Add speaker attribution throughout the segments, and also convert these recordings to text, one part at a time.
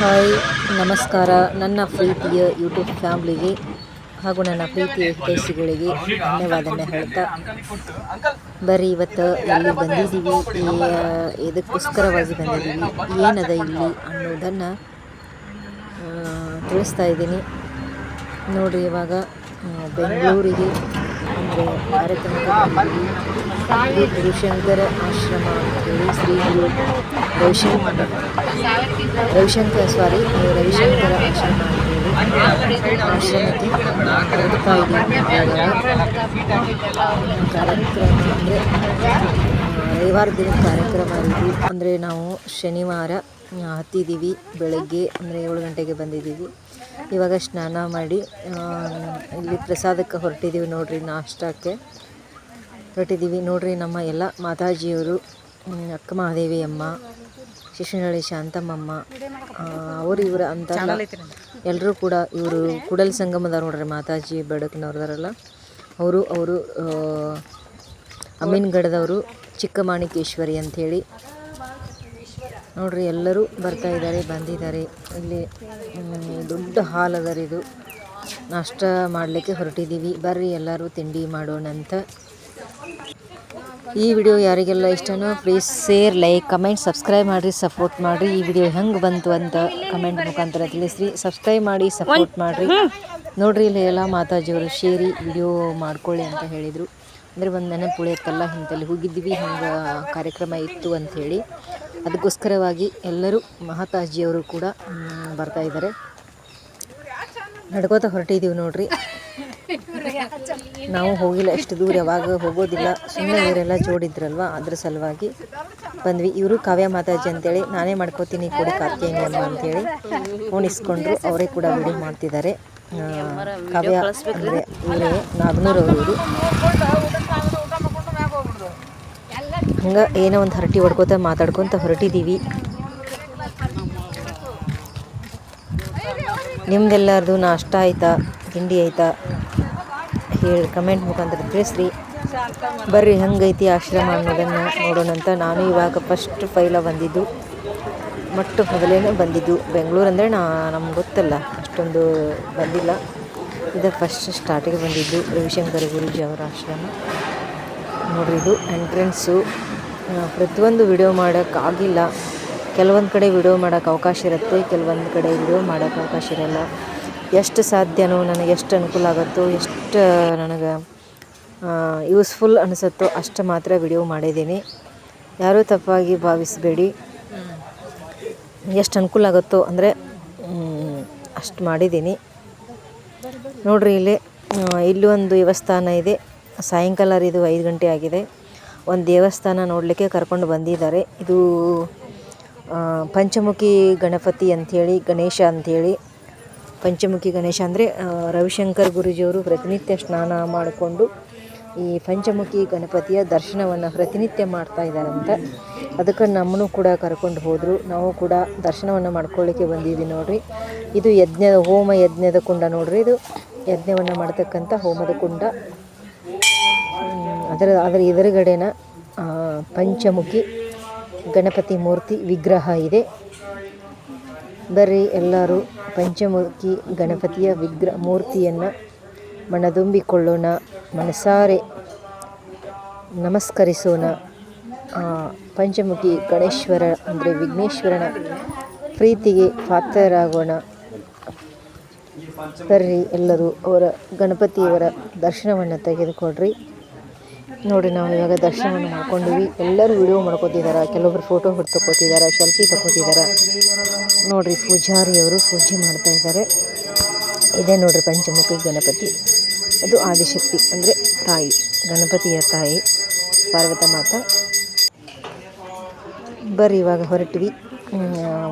Speaker 1: Hi, ನಮಸ್ಕಾರ. ನನ್ನ ಪ್ರೀತಿಯ ಯೂಟ್ಯೂಬ್ ಫ್ಯಾಮ್ಲಿಗೆ ಹಾಗೂ ನನ್ನ ಪ್ರೀತಿಯ ಹಿತೈಷಿಗಳಿಗೆ ಧನ್ಯವಾದನೆ ಹೇಳ್ತಾ ಬರೀ ಇವತ್ತು ಇಲ್ಲಿ ಬಂದಿದ್ದೀವಿ ಇದಕ್ಕೋಸ್ಕರವಾಗಿ ಬಂದಿದ್ದೀವಿ, ಏನದ ಇಲ್ಲಿ ಅನ್ನೋದನ್ನು ತಿಳಿಸ್ತಾ ಇದ್ದೀನಿ. ನೋಡಿರಿ ಇವಾಗ ಬೆಂಗಳೂರಿಗೆ ಅಂದರೆ ಭಾರತ ಬಂದಿದ್ದೀವಿ. ಇದು ಗುರುಶಂಕರ ಆಶ್ರಮ ಅಂತೇಳಿ ಶ್ರೀ ಗುರು ರವಿಶಂಕರ. ರವಿಶಂಕರ್ ಸಾರಿ ರವಿಶಂಕರ ಆಶ್ರಮ ಅಂತೇಳಿ ಆಶ್ರಮಕ್ಕೆ ಇದ್ದೀವಿ ಕಾರ್ಯಕ್ರಮ ಅಂದರೆ ರವಿವಾರ ದಿನ ಕಾರ್ಯಕ್ರಮ ಇದ್ವಿ ಅಂದರೆ ನಾವು ಶನಿವಾರ ಹತ್ತಿದ್ದೀವಿ ಬೆಳಗ್ಗೆ, ಅಂದರೆ ಏಳು ಗಂಟೆಗೆ ಬಂದಿದ್ದೀವಿ. ಇವಾಗ ಸ್ನಾನ ಮಾಡಿ ಇಲ್ಲಿ ಪ್ರಸಾದಕ್ಕೆ ಹೊರಟಿದ್ದೀವಿ ನೋಡ್ರಿ ನಾಷ್ಟಕ್ಕೆ. ಹೊರಟಿದ್ದೀವಿ ನೋಡ್ರಿ ನಮ್ಮ ಎಲ್ಲ ಮಾತಾಜಿಯವರು ಅಕ್ಕ ಮಹಾದೇವಿ ಅಮ್ಮ ಶಿಶುನಳ್ಳಿ ಶಾಂತಮ್ಮಮ್ಮ ಅವರು ಇವರು ಅಂತ ಎಲ್ಲರೂ ಕೂಡ ಇವರು ಕುಡಲ್ ಸಂಗಮದವ್ರು ನೋಡ್ರಿ ಮಾತಾಜಿ ಬೆಡಕ್ನವ್ರದಾರಲ್ಲ ಅವರು ಅವರು ಅಮೀನ್ಗಢದವರು ಚಿಕ್ಕಮಾಣಿಕೇಶ್ವರಿ ಅಂಥೇಳಿ. ನೋಡ್ರಿ, ಎಲ್ಲರೂ ಬರ್ತಾ ಇದ್ದಾರೆ, ಬಂದಿದ್ದಾರೆ. ಇಲ್ಲಿ ದೊಡ್ಡ ಹಾಲ್ ಅದ ರೀ ಇದು. ನಾಷ್ಟ ಮಾಡಲಿಕ್ಕೆ ಹೊರಟಿದ್ದೀವಿ ಬರ್ರಿ, ಎಲ್ಲರೂ ತಿಂಡಿ ಮಾಡೋಣ ಅಂತ. ಈ ವಿಡಿಯೋ ಯಾರಿಗೆಲ್ಲ ಇಷ್ಟನೋ please share like comment subscribe ಮಾಡಿರಿ ಸಪೋರ್ಟ್ ಮಾಡಿರಿ. ಈ ವಿಡಿಯೋ ಹೆಂಗೆ ಬಂತು ಅಂತ ಕಮೆಂಟ್ ಮುಖಾಂತರ ತಿಳಿಸ್ರಿ. ಸಬ್ಸ್ಕ್ರೈಬ್ ಮಾಡಿ ಸಪೋರ್ಟ್ ಮಾಡಿರಿ. ನೋಡ್ರಿ, ಇಲ್ಲಿ ಎಲ್ಲ ಮಾತಾಜಿಯವರು ಶೇರಿ ವಿಡಿಯೋ ಮಾಡ್ಕೊಳ್ಳಿ ಅಂತ ಹೇಳಿದರು. ಅಂದರೆ ಒಂದು ನೆನಪು ಉಳಿಯತ್ತಲ್ಲ ಹಿಂದಲ್ಲಿ ಹೋಗಿದ್ವಿ ಹಿಂಗೆ ಕಾರ್ಯಕ್ರಮ ಇತ್ತು ಅಂಥೇಳಿ ಅದಕ್ಕೋಸ್ಕರವಾಗಿ ಎಲ್ಲರೂ ಮಹಾತಾಜಿಯವರು ಕೂಡ ಬರ್ತಾ ಇದ್ದಾರೆ. ನಡ್ಕೋತ ಹೊರಟಿದ್ದೀವಿ ನೋಡ್ರಿ. ನಾವು ಹೋಗಿಲ್ಲ ಎಷ್ಟು ದೂರ ಯಾವಾಗ ಹೋಗೋದಿಲ್ಲ. ಸುಮ್ಮನೆ ಇವರೆಲ್ಲ ಜೋಡಿದ್ರಲ್ವ? ಅದ್ರ ಸಲುವಾಗಿ ಬಂದ್ವಿ. ಇವರು ಕಾವ್ಯ ಮಾತಾಜಿ ಅಂತೇಳಿ, ನಾನೇ ಮಾಡ್ಕೋತೀನಿ ಕೊಡಿ ಕಾರ್ತಿಯನಿ ಅಮ್ಮ ಅಂತೇಳಿ ಫೋನ್ ಇಸ್ಕೊಂಡ್ರು. ಅವರೇ ಕೂಡ ವಿಡಿಯೋ ಮಾಡ್ತಿದ್ದಾರೆ. ಕಾವ್ಯ ಅಂದರೆ ಇವರೇ ನಾಗನೂರವರು ಇವರು. ಹಂಗೆ ಏನೋ ಒಂದು ಹರಟಿ ಹೊಡ್ಕೋತ ಮಾತಾಡ್ಕೊತ ಹೊರಟಿದ್ದೀವಿ ನಿಮ್ದೆಲ್ಲರದು ನಾಷ್ಟ ಆಯ್ತಾ? ತಿಂಡಿ ಆಯ್ತಾ? ಹೇಳಿ ಕಮೆಂಟ್ ಮುಖಾಂತರ ತಿಳಿಸ್ರಿ. ಬರ್ರಿ, ಹೆಂಗೈತಿ ಆಶ್ರಮ ಅನ್ನೋದನ್ನು ನೋಡೋಣ ಅಂತ ನಾನು ಇವಾಗ ಫಸ್ಟ್ ಫೈಲ ಬಂದಿದ್ದು. ಮಟ್ಟು ಮೊದಲೇನೆ ಬಂದಿದ್ದು. ಬೆಂಗಳೂರು ಅಂದರೆ ನಾ, ನಮ್ಗೆ ಗೊತ್ತಲ್ಲ, ಅಷ್ಟೊಂದು ಬಂದಿಲ್ಲ. ಇದು ಫಸ್ಟ್ ಸ್ಟಾರ್ಟಿಗೆ ಬಂದಿದ್ದು ರವಿಶಂಕರ್ ಗುರುಜಿ ಅವರ ಆಶ್ರಮ. ನೋಡ್ರಿ ಇದು ಎಂಟ್ರೆನ್ಸು ಪ್ರತಿಯೊಂದು ವಿಡಿಯೋ ಮಾಡೋಕ್ಕಾಗಿಲ್ಲ ಕೆಲವೊಂದು ಕಡೆ ವಿಡಿಯೋ ಮಾಡೋಕ್ಕೆ ಅವಕಾಶ ಇರುತ್ತೆ, ಕೆಲವೊಂದು ಕಡೆ ವಿಡಿಯೋ ಮಾಡೋಕ್ಕೆ ಅವಕಾಶ ಇರಲ್ಲ. ಎಷ್ಟು ಸಾಧ್ಯನೋ, ನನಗೆ ಎಷ್ಟು ಅನುಕೂಲ ಆಗುತ್ತೋ, ಎಷ್ಟು ನನಗೆ ಯೂಸ್ಫುಲ್ ಅನಿಸುತ್ತೋ ಅಷ್ಟು ಮಾತ್ರ ವಿಡಿಯೋ ಮಾಡಿದ್ದೀನಿ. ಯಾರೂ ತಪ್ಪಾಗಿ ಭಾವಿಸಬೇಡಿ. ಎಷ್ಟು ಅನುಕೂಲ ಆಗುತ್ತೋ ಅಂದರೆ ಅಷ್ಟು ಮಾಡಿದ್ದೀನಿ. ನೋಡ್ರಿ ಇಲ್ಲಿ ಇಲ್ಲೂ ಒಂದು ದೇವಸ್ಥಾನ ಇದೆ. ಸಾಯಂಕಾಲ ಇದು ಐದು ಗಂಟೆ ಆಗಿದೆ. ಒಂದು ದೇವಸ್ಥಾನ ನೋಡಲಿಕ್ಕೆ ಕರ್ಕೊಂಡು ಬಂದಿದ್ದಾರೆ. ಇದು ಪಂಚಮುಖಿ ಗಣಪತಿ ಅಂಥೇಳಿ, ಗಣೇಶ ಅಂಥೇಳಿ. ಪಂಚಮುಖಿ ಗಣೇಶ ಅಂದರೆ ರವಿಶಂಕರ್ ಗುರುಜಿಯವರು ಪ್ರತಿನಿತ್ಯ ಸ್ನಾನ ಮಾಡಿಕೊಂಡು ಈ ಪಂಚಮುಖಿ ಗಣಪತಿಯ ದರ್ಶನವನ್ನು ಪ್ರತಿನಿತ್ಯ ಮಾಡ್ತಾ ಇದ್ದಾರಂತೆ. ಅದಕ್ಕೆ ನಮ್ಮನ್ನು ಕೂಡ ಕರ್ಕೊಂಡು ಹೋದರು. ನಾವು ಕೂಡ ದರ್ಶನವನ್ನು ಮಾಡ್ಕೊಳ್ಳಿಕ್ಕೆ ಬಂದಿದ್ದೀವಿ ನೋಡಿರಿ. ಇದು ಯಜ್ಞದ ಹೋಮ ಯಜ್ಞದ ಕುಂಡ ನೋಡ್ರಿ. ಇದು ಯಜ್ಞವನ್ನು ಮಾಡ್ತಕ್ಕಂಥ ಹೋಮದ ಕುಂಡ. ಅದರ ಅದರ ಎದುರುಗಡೆನ ಪಂಚಮುಖಿ, ಗಣಪತಿ ಮೂರ್ತಿ ವಿಗ್ರಹ ಇದೆ. ಬರ್ರಿ ಎಲ್ಲರೂ ಪಂಚಮುಖಿ, ಗಣಪತಿಯ ವಿಗ್ರಹ ಮೂರ್ತಿಯನ್ನು ಮನದುಂಬಿಕೊಳ್ಳೋಣ, ಮನಸಾರೆ ನಮಸ್ಕರಿಸೋಣ. ಪಂಚಮುಖಿ ಗಣೇಶ್ವರ ಅಂದರೆ ವಿಘ್ನೇಶ್ವರನ ಪ್ರೀತಿಗೆ ಪಾತ್ರರಾಗೋಣ. ಬರ್ರಿ ಎಲ್ಲರೂ ಅವರ ಗಣಪತಿಯವರ ದರ್ಶನವನ್ನು ತೆಗೆದುಕೊಡ್ರಿ ನೋಡಿ, ನಾವು ಇವಾಗ ದರ್ಶನವನ್ನು ಮಾಡ್ಕೊಂಡಿವಿ. ಎಲ್ಲರೂ ವಿಡಿಯೋ ಮಾಡ್ಕೋತಿದ್ದಾರೆ. ಕೆಲವೊಬ್ರು ಫೋಟೋ ಹೊತ್ತು ತಗೋತಿದ್ದಾರೆ ಸೆಲ್ಫಿ ತಗೋತಿದ್ದಾರೆ ನೋಡ್ರಿ ಪೂಜಾರಿಯವರು ಪೂಜೆ ಮಾಡ್ತಾ ಇದ್ದಾರೆ. ಇದೇ ನೋಡ್ರಿ, ಪಂಚಮುಖಿ ಗಣಪತಿ. ಅದು ಆದಿಶಕ್ತಿ, ಅಂದರೆ ತಾಯಿ, ಗಣಪತಿಯ ತಾಯಿ, ಪಾರ್ವತ ಮಾತ. ಬರ್ರಿ, ಇವಾಗ ಹೊರಟ್ವಿ.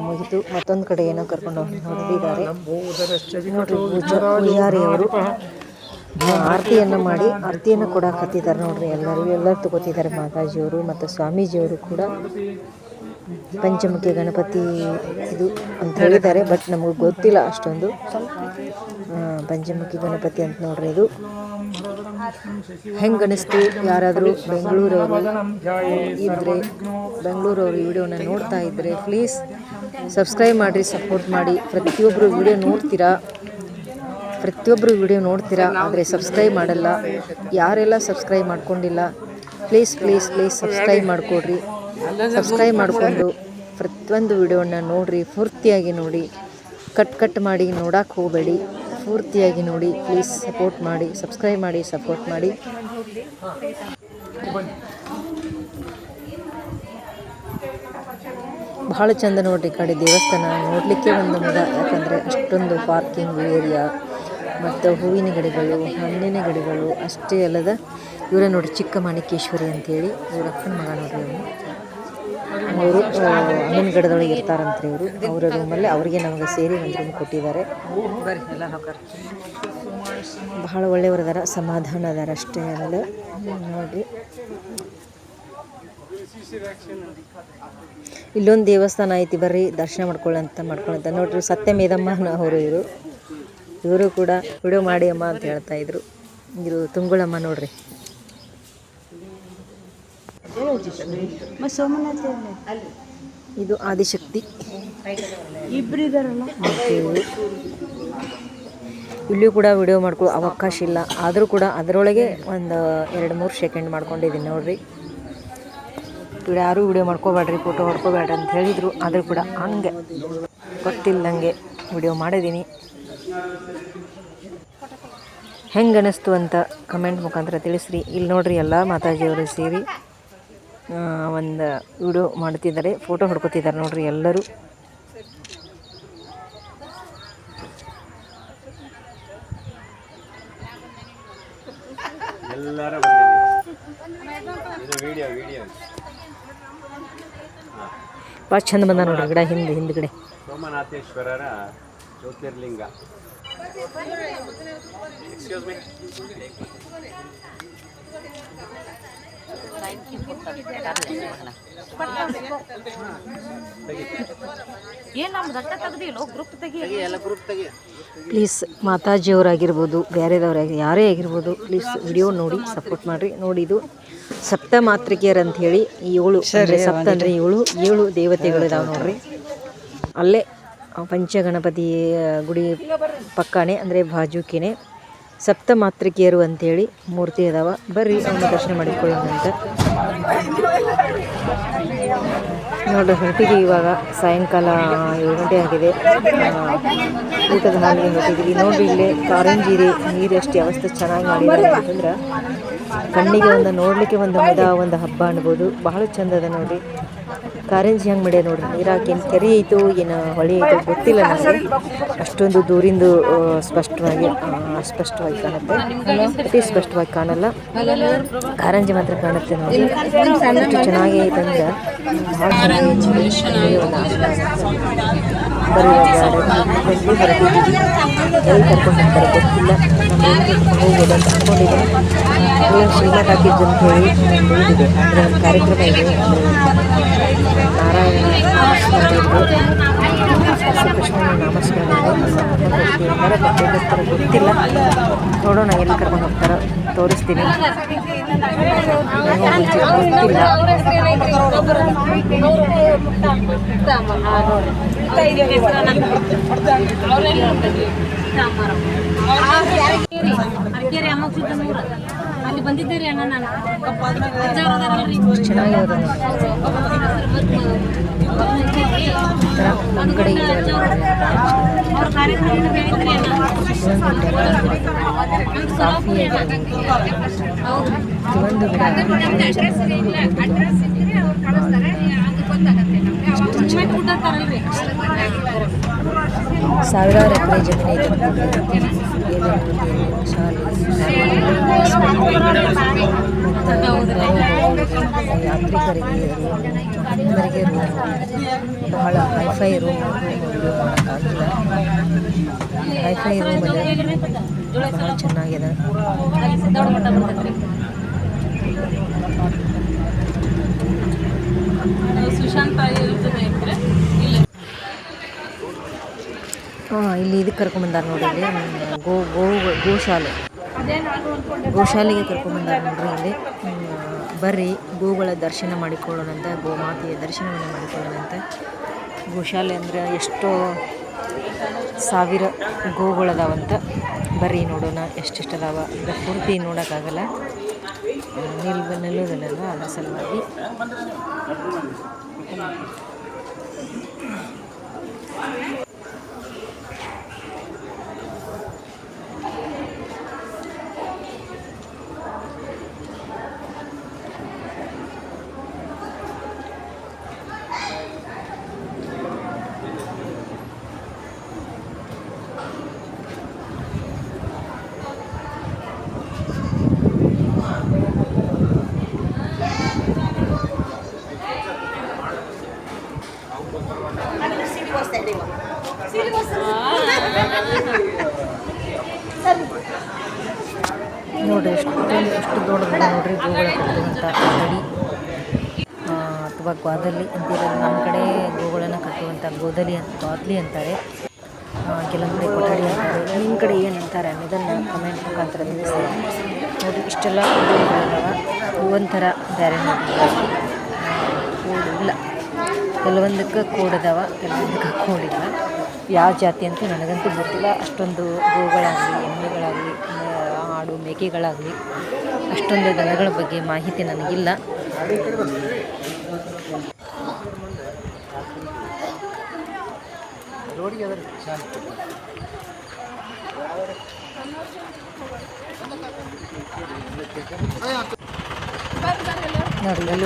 Speaker 1: ಮುಗಿತು. ಮತ್ತೊಂದು ಕಡೆ ಏನೋ ಕರ್ಕೊಂಡು ಹೋಗಿ ಹೊರಟಿದ್ದಾರೆ ನೋಡ್ರಿ, ಪೂಜಾ ಪೂಜಾರಿಯವರು ಆರತಿಯನ್ನು ಮಾಡಿ ಆರತಿಯನ್ನು ಕೂಡ ಕತ್ತಿದ್ದಾರೆ ನೋಡ್ರಿ ಎಲ್ಲರೂ ಎಲ್ಲರೂ ತಗೋತಿದ್ದಾರೆ ಮಾತಾಜಿಯವರು ಮತ್ತು ಸ್ವಾಮೀಜಿಯವರು ಕೂಡ. ಪಂಚಮುಖಿ, ಗಣಪತಿ ಇದು ಅಂತ ಹೇಳಿದ್ದಾರೆ ಬಟ್ ನಮಗೆ ಗೊತ್ತಿಲ್ಲ ಅಷ್ಟೊಂದು. ಪಂಚಮುಖಿ, ಗಣಪತಿ ಅಂತ ನೋಡ್ರಿ ಇದು. ಹೆಂಗೆ ಅನಿಸ್ತು? ಯಾರಾದರೂ ಬೆಂಗಳೂರವರು ಇದ್ದರೆ ಬೆಂಗಳೂರವರು ವಿಡಿಯೋನ ನೋಡ್ತಾ ಇದ್ದರೆ ಪ್ಲೀಸ್ ಸಬ್ಸ್ಕ್ರೈಬ್ ಮಾಡಿರಿ ಸಪೋರ್ಟ್ ಮಾಡಿ. ಪ್ರತಿಯೊಬ್ಬರು ವಿಡಿಯೋ ನೋಡ್ತೀರಾ? ಪ್ರತಿಯೊಬ್ಬರು ವಿಡಿಯೋ ನೋಡ್ತೀರಾ, ಆದರೆ ಸಬ್ಸ್ಕ್ರೈಬ್ ಮಾಡಲ್ಲ. ಯಾರೆಲ್ಲ ಸಬ್ಸ್ಕ್ರೈಬ್ ಮಾಡ್ಕೊಂಡಿಲ್ಲ ಪ್ಲೀಸ್ ಪ್ಲೀಸ್ ಪ್ಲೀಸ್ ಸಬ್ಸ್ಕ್ರೈಬ್ ಮಾಡಿಕೊಡ್ರಿ. ಸಬ್ಸ್ಕ್ರೈಬ್ ಮಾಡಿಕೊಂಡು ಪ್ರತಿಯೊಂದು ವಿಡಿಯೋನ ನೋಡಿರಿ, ಪೂರ್ತಿಯಾಗಿ ನೋಡಿ. ಕಟ್ ಕಟ್ ಮಾಡಿ ನೋಡೋಕೆ ಹೋಗಬೇಡಿ. ಪೂರ್ತಿಯಾಗಿ ನೋಡಿ ಪ್ಲೀಸ್ ಸಪೋರ್ಟ್ ಮಾಡಿ ಸಬ್ಸ್ಕ್ರೈಬ್ ಮಾಡಿ ಸಪೋರ್ಟ್ ಮಾಡಿ. ಭಾಳ ಚಂದ ನೋಡ್ರಿ ಕಡೆ ದೇವಸ್ಥಾನ. ನೋಡಲಿಕ್ಕೆ ಒಂದು ಮಗ ಯಾಕಂದರೆ ಅಷ್ಟೊಂದು ಪಾರ್ಕಿಂಗ್ ಏರಿಯಾ ಮತ್ತು ಹೂವಿನ ಗಿಡಗಳು, ಹಣ್ಣಿನ ಗಿಡಗಳು, ಅಷ್ಟೇ ಅಲ್ಲದ ಇವರೇ ನೋಡಿ ಚಿಕ್ಕ ಮಾಣಿಕೇಶ್ವರಿ ಅಂತೇಳಿ ಇವ್ರ ಅಕ್ಕನ ಮಗ ನೋಡ್ರಿ ಅವನು. ಅವರು ಹಣ್ಣಿನ ಗಿಡದೊಳಗೆ ಇರ್ತಾರಂತೆ ಇವರು. ಅವರ ರೂಮಲ್ಲಿ ಅವರಿಗೆ ನಮಗೆ ಸೇರಿ ಒಂದು ರೂಮ್ ಕೊಟ್ಟಿದ್ದಾರೆ. ಬಹಳ ಒಳ್ಳೆಯವರು ಅದಾರ ಸಮಾಧಾನ ಅದಾರ ಅಷ್ಟೇ ಅಲ್ಲ ನೋಡಿರಿ. ಇಲ್ಲೊಂದು ದೇವಸ್ಥಾನ ಐತಿ ಬರ್ರಿ, ದರ್ಶನ ಮಾಡ್ಕೊಳ್ಳಂತ ಮಾಡ್ಕೊಳ್ಳಂತ. ನೋಡ್ರಿ ಸತ್ಯ ಮೇದಮ್ಮ ಅವರು ಇವರು. ಇವರು ಕೂಡ ವಿಡಿಯೋ ಮಾಡಿ ಅಮ್ಮ ಅಂತ ಹೇಳ್ತಾ ಇದ್ರು. ಇದು ತುಂಗುಳಮ್ಮ ನೋಡ್ರಿ. ಇದು ಆದಿಶಕ್ತಿ. ಇಲ್ಲಿಯೂ ಕೂಡ ವಿಡಿಯೋ ಮಾಡ್ಕೊಳ್ಳೋ ಅವಕಾಶ ಇಲ್ಲ. ಆದರೂ ಕೂಡ ಅದರೊಳಗೆ ಒಂದು ಎರಡು ಮೂರು ಸೆಕೆಂಡ್ ಮಾಡ್ಕೊಂಡಿದ್ದೀನಿ ನೋಡ್ರಿ. ಯಾರೂ ವಿಡಿಯೋ ಮಾಡ್ಕೋಬೇಡ್ರಿ ಫೋಟೋ ಹೊಡ್ಕೋಬೇಡ್ರಿ ಅಂತ ಹೇಳಿದರು. ಆದರೂ ಕೂಡ ಹಂಗೆ. ಗೊತ್ತಿಲ್ಲಂಗೆ ವಿಡಿಯೋ ಮಾಡಿದ್ದೀನಿ ಹೆಂಗೆ ಅನ್ನಿಸ್ತು ಅಂತ ಕಮೆಂಟ್ ಮುಖಾಂತರ ತಿಳಿಸ್ರಿ. ಇಲ್ಲಿ ನೋಡ್ರಿ ಎಲ್ಲ ಮಾತಾಜಿಯವರು ಸೇರಿ ಒಂದು ವಿಡಿಯೋ ಮಾಡ್ತಿದ್ದಾರೆ ಫೋಟೋ ಹೊಡ್ಕೊತಿದ್ದಾರೆ ನೋಡ್ರಿ ಎಲ್ಲರೂ. ಭಾಳ ಚಂದ ಬಂದ ನೋಡ್ರಿ ಗಿಡ ಹಿಂದೆ ಹಿಂದ್ಗಡೆ.
Speaker 2: ಸೋಮನಾಥೇಶ್ವರರ ಜ್ಯೋತಿರ್ಲಿಂಗ.
Speaker 1: ಪ್ಲೀಸ್ ಮಾತಾಜಿಯವರಾಗಿರ್ಬೋದು ಬೇರೆದವ್ರ ಯಾರೇ ಆಗಿರ್ಬೋದು ಪ್ಲೀಸ್ ವಿಡಿಯೋ ನೋಡಿ ಸಪೋರ್ಟ್ ಮಾಡಿರಿ. ನೋಡಿ ಇದು ಸಪ್ತ ಮಾತೃಕೆಯರ್ ಅಂತ ಹೇಳಿ ಈ ಏಳು ಅಂದರೆ ಸಪ್ತ ಅಂದರೆ ಏಳು ಏಳು ದೇವತೆಗಳು ಇದಾವೆ ನೋಡ್ರಿ. ಅಲ್ಲೇ ಪಂಚಗಣಪತಿ ಗುಡಿ ಪಕ್ಕನೇ ಅಂದರೆ ಬಾಜುಕಿನೇ ಸಪ್ತ ಮಾತೃಕೆಯರು ಅಂತೇಳಿ ಮೂರ್ತಿ ಅದಾವ. ಬರ್ರಿ ಒಂದು ದರ್ಶನ ಮಾಡಿಕೊಳ್ಳೋಣ ಅಂತ. ನೋಡ್ರಿ ಹೊಂಟಿದ್ದೀವಿ ಇವಾಗ. ಸಾಯಂಕಾಲ ಏಳು ಗಂಟೆ ಆಗಿದೆ. ಊಟದ ಹಾಲಿಗೆ ನೋಡಿ ನೋಡ್ರಿ, ಇಲ್ಲೇ ಕಾರಂಜಿ ಇದೆ ನೀರು ಎಷ್ಟು ವ್ಯವಸ್ಥೆ ಚೆನ್ನಾಗಿ ಮಾಡಿದ್ದಾರೆ ಅಂತಂದ್ರೆ, ಕಣ್ಣಿಗೆ ಒಂದು ನೋಡಲಿಕ್ಕೆ ಒಂದು ಮುದ, ಒಂದು ಹಬ್ಬ ಅನ್ಬೋದು. ಬಹಳ ಚಂದ ಅದ ನೋಡ್ರಿ. ಕಾರಂಜಿ ಹೆಂಗೆ ಮಾಡ್ಯಾರ ನೋಡ್ರಿ? ನೀರಾಕಿ ಏನು ಕೆರೆ ಐತೋ, ಏನು ಹೊಳೆ ಐತೋ ಗೊತ್ತಿಲ್ಲ ನನಗೆ ಅಷ್ಟೊಂದು ದೂರಿಂದು ಸ್ಪಷ್ಟವಾಗಿ ಸ್ಪಷ್ಟವಾಗಿ ಕಾಣುತ್ತೆ. ಅತಿ ಸ್ಪಷ್ಟವಾಗಿ ಕಾಣಲ್ಲ. ಕಾರಂಜಿ ಮಾತ್ರ ಕಾಣುತ್ತೆ ನೋಡಿ. ಅಷ್ಟು ಚೆನ್ನಾಗಿ ಐತಂದ್ರೆ ಭಾಳ ಚೆನ್ನಾಗಿ ಎಲ್ಲಿ ಕರ್ಕೊಂಡು ಹೋಗ್ತಾರೆ ಗೊತ್ತಿಲ್ಲ ಹೋಗ್ಬೋದು ಅಂತ ಅಂದ್ಕೊಂಡಿದ್ದೆ ಶ್ರೀಮಠ ಹಾಕಿದ್ದು ಅಂತ ಹೇಳಿ ಒಂದು ಇದಿದೆ ಅಂದರೆ ಒಂದು ಕಾರ್ಯಕ್ರಮ ಇದೆ. ಬರ್ತಾರೆ ಗೊತ್ತಿಲ್ಲ ನೋಡೋಣ ಎಲ್ಲಿ ಕರ್ಕೊಂಡು ಹೋಗ್ತಾರೋ ತೋರಿಸ್ತೀನಿ ಗೊತ್ತಿಲ್ಲ
Speaker 3: ಅಲ್ಲಿ ಬಂದಿದ್ದೀರಿ ಅಣ್ಣ ನಾನು?
Speaker 1: ಚೆನ್ನಾಗಿರೋದು. ನಮ್ಮ ಕಡೆ ಇದೆ ಕಾಫಿ ಒಂದು ಸಾವಿರಾರು ಎಕರೆ ಜಮೀನು ಅನ್ಕೊಂಡೆ. ಏನೇನು ಏನೇನು ಶಾಲೆ ಮತ್ತು ಯಾತ್ರಿಕರಿಗೆ ಎಲ್ಲರಿಗೆ ರೂಮ್ ಬಹಳ ಹೈಫೈ ರೂಮ್ ವಿಡಿಯೋ ಮಾಡೋಕ್ಕಾಗಿಲ್ಲ ಹೈಫೈ ರೂಮ್ ಇದೆ ಬಹಳ ಚೆನ್ನಾಗಿದೆ
Speaker 3: ಅಲ್ಲಿ ಸಿದ್ದೋಡ ಮಠ ಬರ್ತೈತ್ರಿ ಸುಶಾಂತ ಇರ್ತದೆ ಐತ್ರಿ ಇಲ್ಲ
Speaker 1: ಇದಕ್ಕೆ ಕರ್ಕೊಂಬಂದಾರ ನೋಡಿ ಇಲ್ಲಿ ಗೋ ಗೋ, ಗೋಶಾಲೆ. ಗೋಶಾಲೆಗೆ ಕರ್ಕೊಂಬಂದಾರ ನೋಡ್ರಿ ಇಲ್ಲಿ. ಬರ್ರಿ, ಗೋಗಳ ದರ್ಶನ ಮಾಡಿಕೊಳ್ಳೋಣಂತ ಗೋಮಾತೆಯ ದರ್ಶನವನ್ನು ಮಾಡಿಕೊಳ್ಳೋಣಂತ. ಗೋಶಾಲೆ ಅಂದರೆ ಎಷ್ಟೋ ಸಾವಿರ ಗೋಗಳದಾವಂತ. ಬರ್ರಿ ನೋಡೋಣ ಎಷ್ಟೆಷ್ಟು ಅದಾವ ಅಂದ್ರೆ ಪೂರ್ತಿ ನೋಡೋಕ್ಕಾಗಲ್ಲ. ನಿಲ್ ನಿಲ್ಲೋದಿಲ್ಲಲ್ಲ ಅದರ ಸಲುವಾಗಿ ನೋಡ್ರಿ ಎಷ್ಟು ಎಷ್ಟು ದೊಡ್ಡದು ನೋಡ್ರಿ ಗೋಗಳ ಕಟ್ಟುವಂಥ ಗಡಿ ಅಥವಾ ಗ್ವಾದಲಿ ಅಂತಿರೋದು ನಮ್ಮ ಕಡೆ ಗೋಗಳನ್ನು ಕಟ್ಟುವಂಥ ಗೋದಲಿ ಅಂತ ಗೋದಲಿ ಅಂತಾರೆ ಆ, ಕೆಲವೊಂದು ಕಡೆ ಕೊಠಡಿ ಅಂತಾರೆ ನಿಮ್ಮ ಕಡೆ ಏನು ಅಂತಾರೆ ಅನ್ನೋದನ್ನು ಕಮೆಂಟ್ ಮುಖಾಂತರ ತಿಳಿಸಿ. ನೋಡಿ ಇಷ್ಟೆಲ್ಲ ಹೂವು ಒಂಥರ ಬೇರೆ ಇಲ್ಲ. ಕೆಲವೊಂದಕ್ಕೆ ಕೂಡದವ, ಕೆಲವೊಂದಕ್ಕೆ ಕೂಡಿಲ್ಲ. ಯಾವ ಜಾತಿ ಅಂತ ನನಗಂತೂ ಗೊತ್ತಿಲ್ಲ. ಅಷ್ಟೊಂದು ಗೋಗಳಾಗಲಿ ಎಮ್ಮೆಗಳಾಗಲಿ, ಆಡು, ಮೇಕೆಗಳಾಗಲಿ, ಅಷ್ಟೊಂದು ದನಗಳ ಬಗ್ಗೆ ಮಾಹಿತಿ ನನಗಿಲ್ಲ. ನೋಡಿ ಅದರ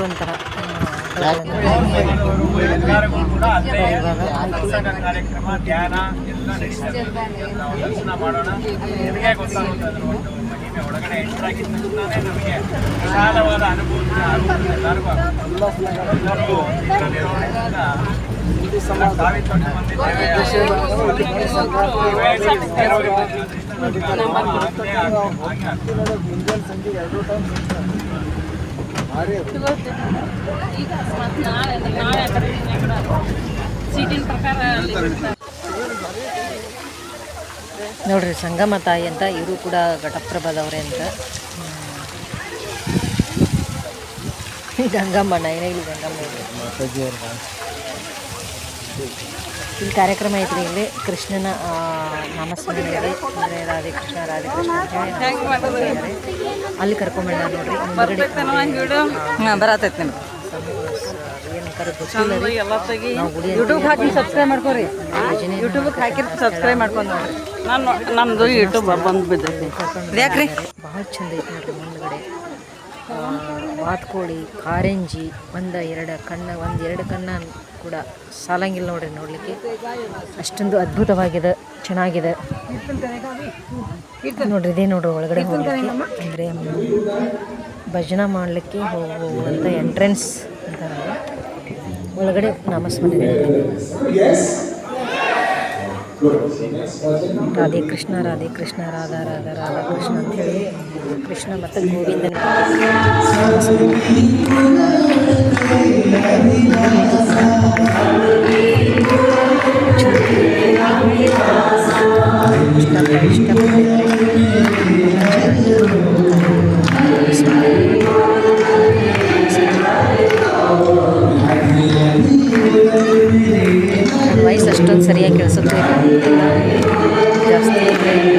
Speaker 1: ಒಂಥರ
Speaker 2: ನೋಡಿ ಅಲ್ಲೇ ಸತ್ಸಂಗ ಕಾರ್ಯಕ್ರಮ ಧ್ಯಾನ ಎಲ್ಲ ದರ್ಶನ ಮಾಡೋಣ ನಿಮಗೆ ಗೊತ್ತಾಗುತ್ತೆ ಅದ್ರ ಒಳಗಡೆ ಎಂಟರ್ ಆಗಿದ ನಮಗೆ ವಿಶಾಲವಾದ ಅನುಭವ ಎಲ್ಲರಿಗೂ ಎಲ್ಲರಿಗೂ
Speaker 1: ನೋಡ್ರಿ ಸಂಗಮ ತಾಯಿ ಅಂತ ಇವರು ಕೂಡ ಘಟಪ್ರಭದವ್ರೆ ಅಂತ. ಗಂಗಮ್ಮ ನೈನೈಲಿ ಗಂಗಮ್ಮ. ಇಲ್ಲಿ ಕಾರ್ಯಕ್ರಮ ಐತ್ರಿ ಇಲ್ಲಿ ಕೃಷ್ಣನ ನಾಮಸ್ಮರಣೆ ಇದೆ ಅಂದರೆ ರಾಧೆ ಕೃಷ್ಣ ರಾಧೆ ಕೃಷ್ಣ. ಅಲ್ಲಿ ಕರ್ಕೊಂಬಿಡ ನೋಡ್ರಿ.
Speaker 4: ಬರತೈತಿ ನಿಮ್ಗೆ. ಯೂಟ್ಯೂಬ್ ಹಾಕಿ ಸಬ್ಸ್ಕ್ರೈಬ್ ಮಾಡ್ಕೊರಿ. ಯೂಟ್ಯೂಬ್ಗೆ ಹಾಕಿ ಸಬ್ಸ್ಕ್ರೈಬ್ ಮಾಡ್ಕೊಂಡು ನೋಡ್ರಿ. ನಾನು ನಮ್ಮದು ಯೂಟ್ಯೂಬ್ ಬಂದು ಬಿದ್ದೈತಿ. ಯಾಕ್ರಿ?
Speaker 1: ಭಾಳ ಚಂದ ಐತಿ ನೋಡ್ರಿ ಮುಂದ್ಗಡೆ. ಬಾತ್ಕೋಳಿ ಕಾರಂಜಿ, ಒಂದು ಎರಡು ಕಣ್ಣ, ಒಂದು ಎರಡು ಕಣ್ಣ ಕೂಡ ಸಾಲಂಗಿಲ್ಲ ನೋಡ್ರಿ ನೋಡಲಿಕ್ಕೆ. ಅಷ್ಟೊಂದು ಅದ್ಭುತವಾಗಿದೆ, ಚೆನ್ನಾಗಿದೆ. ನೋಡ್ರಿ ಇದೇ ನೋಡ್ರಿ ಒಳಗಡೆ ಹೋಗ್ಲಿಕ್ಕೆ. ಅಂದರೆ, ಭಜನೆ ಮಾಡಲಿಕ್ಕೆ ಹೋಗುವಂಥ ಎಂಟ್ರೆನ್ಸ್ ಅಂತ ಒಳಗಡೆ ನಾಮಸ್ಮರಣೆ. ರಾಧೆ ಕೃಷ್ಣ ರಾಧೆ ಕೃಷ್ಣ ರಾಧಾ ರಾಧಾ ರಾಧಾ ಕೃಷ್ಣ ಅಂತೇಳಿ ಕೃಷ್ಣ ಮತ್ತು ಗೋವಿಂದನ ನನ್ನ ಸರಿಯಾಗಿ ಕೇಳಿಸುತ್ತೆ ಜಾಸ್ತಿ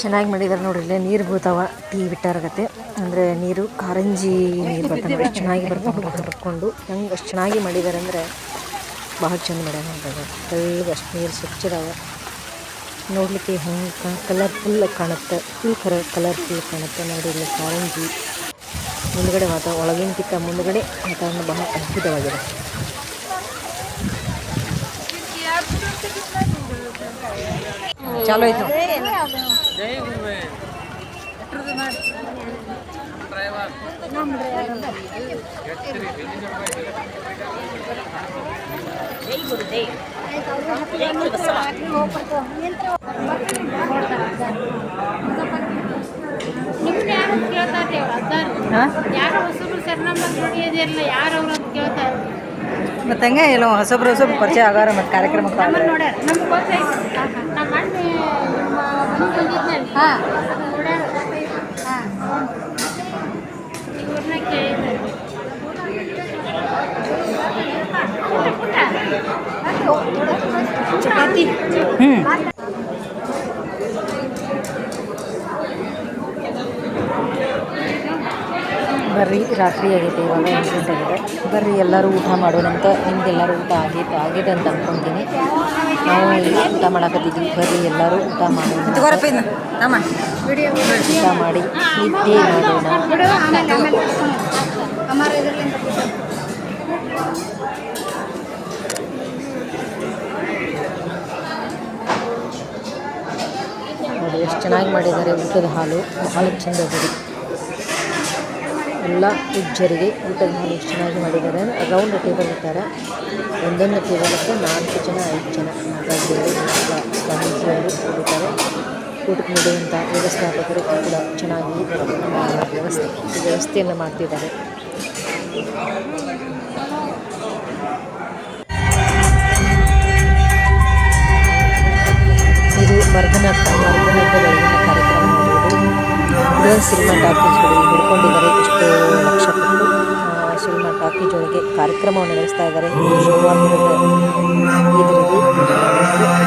Speaker 1: ಚೆನ್ನಾಗಿ ಮಾಡಿದ್ದಾರೆ ನೋಡ್ರಿ, ಇಲ್ಲೇ ನೀರು ಬೀಳ್ತಾವ, ಟೀ ಬಿಟ್ಟಾರಗತ್ತೆ ಅಂದರೆ ನೀರು, ಕಾರಂಜಿ ನೀರು ಬರ್ತಾವೆ ಎಷ್ಟು ಚೆನ್ನಾಗಿ ಬರ್ತಾವೆ ಬರ್ಕೊಂಡು ಹೆಂಗೆ ಅಷ್ಟು ಚೆನ್ನಾಗಿ ಮಾಡಿದ್ದಾರೆ ಅಂದರೆ ಭಾಳ ಚೆಂದ ಮಾಡ್ಯಾರ ತೆಳ್ಳಗೆ ಅಷ್ಟು ನೀರು ಸ್ವಚ್ಛ ಅದಾವೆ. ನೋಡಲಿಕ್ಕೆ ಹೆಂಗೆ ಕಲರ್ಫುಲ್ ಕಾಣುತ್ತೆ ಫುಲ್ ಕರ ಕಲರ್ಫುಲ್ ಕಾಣುತ್ತೆ ನೋಡಿ ಇಲ್ಲಿ ಕಾರಂಜಿ. ಮುಂದುಗಡೆ ವಾತಾವರಣ ಒಳಗಿನಕ್ಕಿಂತ ಮುಂದುಗಡೆ ವಾತಾವರಣ ಬಹಳ ಅದ್ಭುತವಾಗಿದೆ. ಚಾಲು ಆಯ್ತು
Speaker 5: ನಿಮ್ಗೆ ಯಾರು ಅಂತ ಕೇಳ್ತಾರೆ ಅವ್ರು ಅಜ್ಜಾರು
Speaker 1: ಹಾಂ
Speaker 5: ಯಾರೋ ಹೊಸಬ್ರು ಸರ್ನಂಬರ್ ನೋಡಿಯೋದಿರಲ್ಲ ಯಾರು ಅವ್ರು ಅಂತ ಕೇಳ್ತಾರೆ
Speaker 1: ಮತ್ತೆ ಹಂಗೆ ಎಲ್ಲ ಹೊಸಬ್ರು ಹೊಸಬ್ರು ಪರಿಚಯ ಆಗಾರ ಮತ್ತು ಕಾರ್ಯಕ್ರಮಕ್ಕೆ
Speaker 5: ಚಪಾತಿ
Speaker 1: ನೋಡ್ಯಾರ ಬರ್ರಿ ರಾತ್ರಿ ಆಗಿದೆ ಇವಾಗ ಎಂಟು ಗಂಟೆ ಆಗಿದೆ. ಬರ್ರಿ ಎಲ್ಲರೂ ಊಟ ಮಾಡೋಣಂತ ನಿಮ್ಗೆಲ್ಲರೂ ಊಟ ಆಗೈತೆ ಆಗಿದೆ ಅಂತ ಅಂದ್ಕೊಂತೀನಿ ನಾವು ಇಲ್ಲಿ ಊಟ ಮಾಡಕತ್ತಿದ್ವಿ ಬರ್ರಿ ಎಲ್ಲರೂ ಊಟ ಮಾಡೋಣ ಊಟ ಮಾಡಿ ನಿದ್ದೆ ಮಾಡೋಣ. ನೋಡಿ ಎಷ್ಟು ಚೆನ್ನಾಗಿ ಮಾಡಿದ್ದಾರೆ ಊಟದ ಹಾಲು. ಹಾಲು ಚೆಂದ ಅದ ಎಲ್ಲ ಉಜ್ಜರಿಗೆ ಊಟ ಮಾಡಿ ಎಷ್ಟು ಚೆನ್ನಾಗಿ ಮಾಡಿದ್ದಾರೆ. ರೌಂಡ್ ಟೇಬಲ್ ಇರ್ತಾರೆ ಒಂದೊಂದು ಟೇಬಲ್ಗೆ ನಾಲ್ಕು ಜನ, ಐದು ಜನ. ಎಲ್ಲ ಸ್ವಾಮೀಜಿಯವರು ಊಟಕ್ಕೆ ನೀಡುವಂಥ ವ್ಯವಸ್ಥಾಪಕರು ಕೂಡ ಚೆನ್ನಾಗಿ ವ್ಯವಸ್ಥೆ, ವ್ಯವಸ್ಥೆಯನ್ನು ಮಾಡ್ತಿದ್ದಾರೆ. ಇದು ಕಾರ್ಯಕ್ರಮ ನೋಡುವುದು ಇದೇ ಸಿನಿಮಾ ಟಾಕೀಸ್ಗಳು ಹಿಡ್ಕೊಂಡಿದ್ದಾರೆ. ಇಷ್ಟು ಲಕ್ಷ ಕೊಟ್ಟು ಸಿನಿಮಾ ಟಾಕೀಸ್ ಒಳಗೆ ಕಾರ್ಯಕ್ರಮವನ್ನು ನಡೆಸ್ತಾ ಇದ್ದಾರೆ. ಇದು ಶುರುವಾಗಿರೋದು ಇದರದ್ದು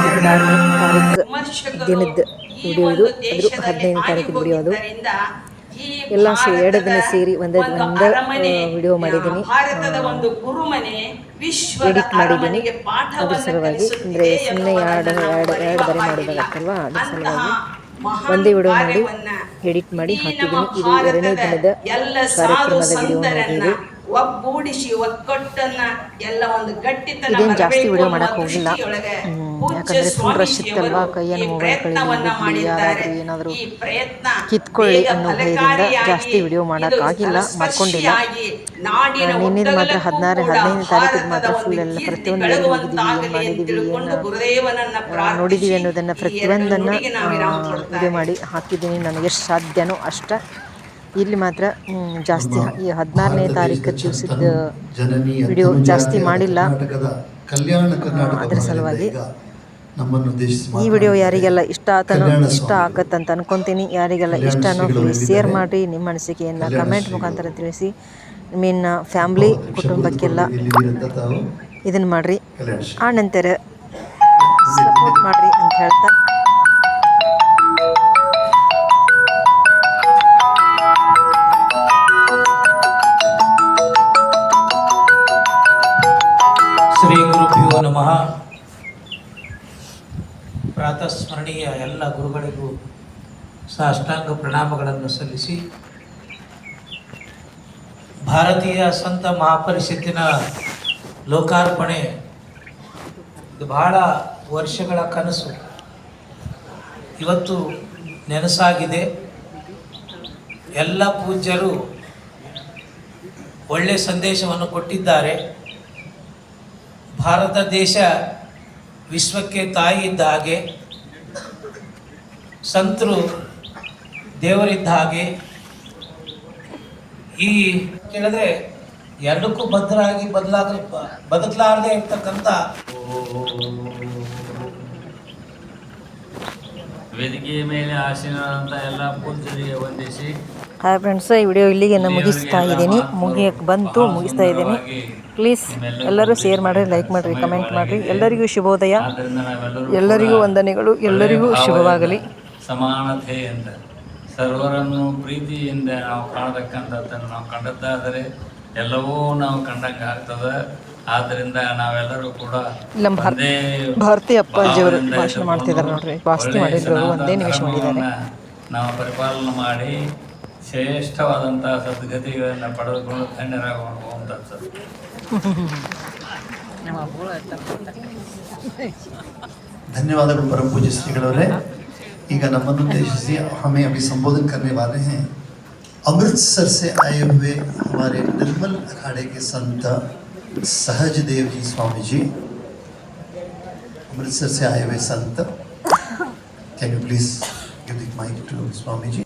Speaker 1: ಹದಿನಾರನೇ ತಾರೀಕು ದಿನದ ವಿಡಿಯೋ ಇದು ಅದು ಹದಿನೈದು ತಾರೀಕು ವಿಡಿಯೋ ಅದು. ಎಲ್ಲ ಎರಡು ದಿನ ಸೇರಿ ಒಂದೇ ಒಂದೇ ವಿಡಿಯೋ ಮಾಡಿದ್ದೀನಿ. ಎಡಿಟ್ ಮಾಡಿದ್ದೀನಿ. ಅದ್ರ ಸಲುವಾಗಿ ಅಂದರೆ ಸುಮ್ಮನೆ ಎರಡು ಎರಡು ಎರಡು ಬಾರಿ ಮಾಡೋದಾಗತ್ತಲ್ವಾ ಅದ್ರ ಸಲುವಾಗಿ. ಒಂದೇ ವಿಡಿಯೋ ಮಾಡಿ ಎಡಿಟ್ ಮಾಡಿ ಹಾಕಿದ್ದೀನಿ. ಇದು ಎರಡನೇ ದಿನದ ಕಾರ್ಯಕ್ರಮದ ವಿಡಿಯೋ ನೋಡಿರಿ.
Speaker 6: ಒಗ್ಗೂಡಿಸಿ ಒಕ್ಕೊಟ್ಟನ್ನ ಎಲ್ಲ ಒಂದು ಗಟ್ಟಿತನ
Speaker 1: ಜಾಸ್ತಿ ವಿಡಿಯೋ ಮಾಡಕ್ ಹೋಗಿಲ್ಲ. ಯಾಕಂದ್ರೆ full rush ಇತ್ತಲ್ವಾ, ಕೈಯನ್ನು
Speaker 6: ಮೊಬೈಲ್
Speaker 1: mobile
Speaker 6: ಪ್ರಯತ್ನವನ್ನ
Speaker 1: ಯಾರಾದ್ರೂ ಏನಾದ್ರೂ ಕಿತ್ಕೊಳ್ಳಿ ಅನ್ನೋ ಭಯದಿಂದ ಜಾಸ್ತಿ ವಿಡಿಯೋ ಮಾಡಕ್ ಆಗಿಲ್ಲ, ಮಾಡ್ಕೊಂಡಿಲ್ಲ. ನಿನ್ನೆದು ಮಾತ್ರ ಹದಿನಾರು
Speaker 6: ಹದಿನೈದು
Speaker 1: ಹದಿನೈದನೇ ತಾರೀಕಿಗೆ ಮಾತ್ರ
Speaker 6: ಫುಲ್
Speaker 1: ಎಲ್ಲ ಪ್ರತಿಯೊಂದು ಏನು ಮಾಡಿದ್ದೀವಿ, ಏನ,
Speaker 6: ಪ್ರಾರ್ಥಿಸಿ
Speaker 1: ನೋಡಿದ್ದೀವಿ ಅನ್ನೋದನ್ನು ಪ್ರತಿಯೊಂದನ್ನು ವಿಡಿಯೋ ಮಾಡಿ ಹಾಕಿದ್ದೀನಿ. ನನಗೆ ಎಷ್ಟು ಸಾಧ್ಯನೋ ಅಷ್ಟ ಇಲ್ಲಿ ಮಾತ್ರ ಜಾಸ್ತಿ ಈ ಹದಿನಾರನೇ ತಾರೀಕು ದಿವಸದ ವಿಡಿಯೋ ಜಾಸ್ತಿ ಮಾಡಿಲ್ಲ. ಅದರ ಸಲುವಾಗಿ ಈ ವಿಡಿಯೋ ಯಾರಿಗೆಲ್ಲ ಇಷ್ಟ ಆತನೋ ಇಷ್ಟ
Speaker 7: ಆಗತ್ತೆ
Speaker 1: ಆಗತ್ತಂತ ಅನ್ಕೊಂತೀನಿ. ಯಾರಿಗೆಲ್ಲ
Speaker 7: ಇಷ್ಟ
Speaker 1: ಇಷ್ಟನೋ ಪ್ಲೀಸ್ ಶೇರ್
Speaker 7: ಮಾಡಿ
Speaker 1: ಮಾಡಿರಿ ನಿಮ್ಮ ಅನಿಸಿಕೆಯನ್ನು ಕಮೆಂಟ್. ಮುಖಾಂತರ ತಿಳಿಸಿ. ಮೀನ್ ಫ್ಯಾಮ್ಲಿ ಕುಟುಂಬಕ್ಕೆಲ್ಲ ಇದನ್ನು ಮಾಡಿರಿ. ಆ ನಂತರ ಸಪೋರ್ಟ್ ಮಾಡಿರಿ ಅಂತ ಹೇಳ್ತಾ
Speaker 8: ಪ್ರಣಾಮಗಳನ್ನು ಸಲ್ಲಿಸಿ ಭಾರತೀಯ ಸಂತ ಮಹಾಪರಿಷತ್ತಿನ ಲೋಕಾರ್ಪಣೆ. ಇದು ಬಹಳ ವರ್ಷಗಳ ಕನಸು. ಇವತ್ತು ನೆನಸಾಗಿದೆ. ಎಲ್ಲ ಪೂಜ್ಯರು ಒಳ್ಳೆಯ ಸಂದೇಶವನ್ನು ಕೊಟ್ಟಿದ್ದಾರೆ. ಭಾರತ ದೇಶ ವಿಶ್ವಕ್ಕೆ ತಾಯಿ ಇದ್ದ ಹಾಗೆ ಸಂತರು ದೇವರಿದ್ದ ಹಾಗೆ ಈ ಕೇಳಿದ್ರೆ ಎರಡಕ್ಕೂ ಬದ್ಧರಾಗಿ ಬದಲಾಗ ಬದುಕಲಾರದೆ ಇರ್ತಕ್ಕಂಥ
Speaker 2: ವೇದಿಕೆಯ ಮೇಲೆ ಆಸೀನರಾದಂಥ ಎಲ್ಲ ಪೂಜ್ಯರಿಗೆ ವಂದಿಸಿ
Speaker 1: ಹಾಯ್ ಫ್ರೆಂಡ್ಸ್ ಈ ವಿಡಿಯೋ ಇಲ್ಲಿಗೆ ನಾನು ಮುಗಿಸ್ತಾ ಇದ್ದೀನಿ. ಮುಗಿಯಕ್ಕೆ ಬಂತು ಮುಗಿಸ್ತಾ ಇದ್ದೀನಿ. ಪ್ಲೀಸ್ ಎಲ್ಲರೂ ಶೇರ್ ಮಾಡಿರಿ ಲೈಕ್ ಮಾಡಿರಿ ಕಮೆಂಟ್ ಮಾಡಿರಿ. ಎಲ್ಲರಿಗೂ ಶುಭೋದಯ. ಎಲ್ಲರಿಗೂ ವಂದನೆಗಳು ಎಲ್ಲರಿಗೂ ಶುಭವಾಗಲಿ.
Speaker 2: ಸಮಾನತೆಯಿಂದ ಸರ್ವರನ್ನು ಪ್ರೀತಿಯಿಂದ ನಾವು ಕಾಣತಕ್ಕಂಥದ್ದನ್ನು ನಾವು ಕಂಡದ್ದಾದರೆ ಎಲ್ಲವೂ ನಾವು ಕಂಡಂಗೆ ಆಗ್ತದೆ ಆದ್ರಿಂದ ನಾವೆಲ್ಲರೂ ಕೂಡ
Speaker 1: ನಮ್ಮ ಭಾರತೀಯ ಅಪ್ಪಾಜಿಯವರು ಭಾಷಣ ಮಾಡ್ತಿದ್ದಾರೆ ನೋಡ್ರಿ. ವಾಸ್ತಿ ಮಾಡಿದ್ರು ಒಂದೇ ನಿಮಿಷ ಮಾಡಿದ್ದಾರೆ.
Speaker 2: ನಾವು ಪರಿಪಾಲನೆ ಮಾಡಿ ಶ್ರೇಷ್ಠವಾದಂತಹ ಸದ್ಗತಿಗಳನ್ನು ಪಡೆದುಕೊಂಡು ಧನ್ಯರಾಗುವಂತ
Speaker 7: ಧನ್ಯವಾದಗಳು ಪರಂ ಶ್ರೀಗಳವರೇ. का नमन उद्देश्य से हमें अभी संबोधन करने वाले हैं अमृतसर से आए हुए हमारे निर्मल अखाड़े के संत सहजदेव जी स्वामी जी अमृतसर से आए हुए संत can you please give mic to Swami ji